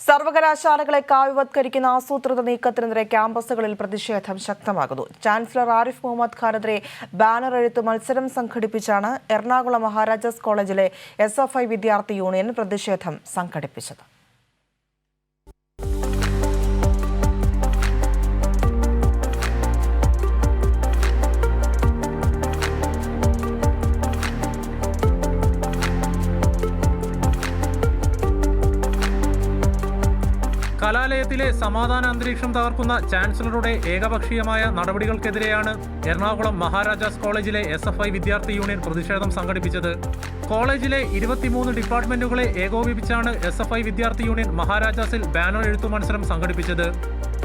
സർവകലാശാലകളെ കാവ്യവത്കരിക്കുന്ന ആസൂത്രിത നീക്കത്തിനെതിരെ ക്യാമ്പസുകളിൽ പ്രതിഷേധം ശക്തമാകുന്നു. ചാൻസലർ ആരിഫ് മുഹമ്മദ് ഖാനെതിരെ ബാനർ എഴുത്ത് മത്സരം സംഘടിപ്പിച്ചാണ് എറണാകുളം മഹാരാജാസ് കോളേജിലെ എസ് വിദ്യാർത്ഥി യൂണിയൻ പ്രതിഷേധം സംഘടിപ്പിച്ചത്. കലാലയത്തിലെ സമാധാന അന്തരീക്ഷം തകർക്കുന്ന ചാൻസലറുടെ ഏകപക്ഷീയമായ നടപടികൾക്കെതിരെയാണ് എറണാകുളം മഹാരാജാസ് കോളേജിലെ എസ് എഫ് ഐ വിദ്യാർത്ഥി യൂണിയൻ പ്രതിഷേധം സംഘടിപ്പിച്ചത്. കോളേജിലെ ഇരുപത്തിമൂന്ന് ഡിപ്പാർട്ട്മെന്റുകളെ ഏകോപിപ്പിച്ചാണ് എസ് എഫ് ഐ വിദ്യാർത്ഥി യൂണിയൻ മഹാരാജാസിൽ ബാനർ എഴുത്തു മത്സരം സംഘടിപ്പിച്ചത്.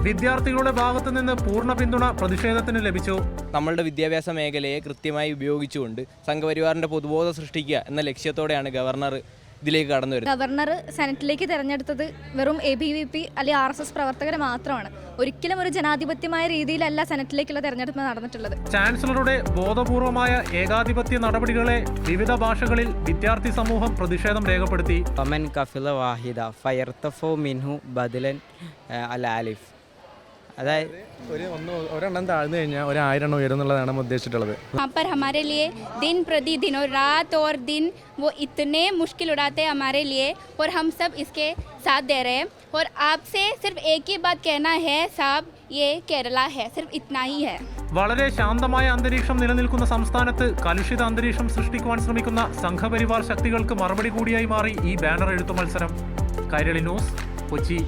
വിദ്യാർത്ഥികളുടെ ഭാഗത്തു നിന്ന് പൂർണ പിന്തുണ പ്രതിഷേധത്തിന് ലഭിച്ചു. നമ്മളുടെ വിദ്യാഭ്യാസ മേഖലയെ കൃത്യമായി ഉപയോഗിച്ചുകൊണ്ട് സംഘപരിവാറിന്റെ പൊതുബോധം സൃഷ്ടിക്കുക എന്ന ലക്ഷ്യത്തോടെയാണ് ഗവർണർ ഇതിലേക്ക് കടന്നു വരുന്നത്? ഗവർണർ സെനറ്റിലേക്ക് തിരഞ്ഞെടുത്തത് വെറും എ ബി വി പി അല്ലെങ്കിൽ ആർ എസ് എസ് പ്രവർത്തകർ മാത്രമാണ്. ഒരിക്കലും ഒരു ജനാധിപത്യമായ രീതിയിലല്ല സെനറ്റിലേക്കുള്ള തെരഞ്ഞെടുപ്പ് നടന്നിട്ടുള്ളത്. ചാൻസലറുടെ ബോധപൂർവമായ ഏകാധിപത്യ നടപടികളെ വിവിധ ഭാഷകളിൽ വിദ്യാർത്ഥി സമൂഹം പ്രതിഷേധം രേഖപ്പെടുത്തി. കഫില വാഹിദ ഫയർത്തഫോ മിൻഹു ബദലൻ അൽ ആലിഫ്. അതായത് ഒരു ഒന്ന് ഒരെണ്ണം താഴ്ന്നു കഴിഞ്ഞാൽ ഒരു ആയിരം എണ്ണം ഉയരും എന്നുള്ളതാണ് നമ്മൾ ഉദ്ദേശിച്ചിട്ടുള്ളത് वहाँ पर हमारे लिए दिन प्रतिदिन और रात और दिन वो इतने मुश्किल उड़ाते हैं हमारे लिए और हम सब इसके साथ दे रहे हैं और आपसे सिर्फ एक ही बात कहना है साहब ये केरला है सिर्फ इतना ही है വളരെ ശാന്തമായ അന്തരീക്ഷം നിലനിൽക്കുന്ന സംസ്ഥാനത്ത് കലുഷിത അന്തരീക്ഷം സൃഷ്ടിക്കുവാൻ ശ്രമിക്കുന്ന സംഘപരിവാർ ശക്തികൾക്ക് മറുപടി കൂടിയായി മാറി ഈ ബാനർ എഴുത്തു മത്സരം കൈരളി ന്യൂസ് കൊച്ചി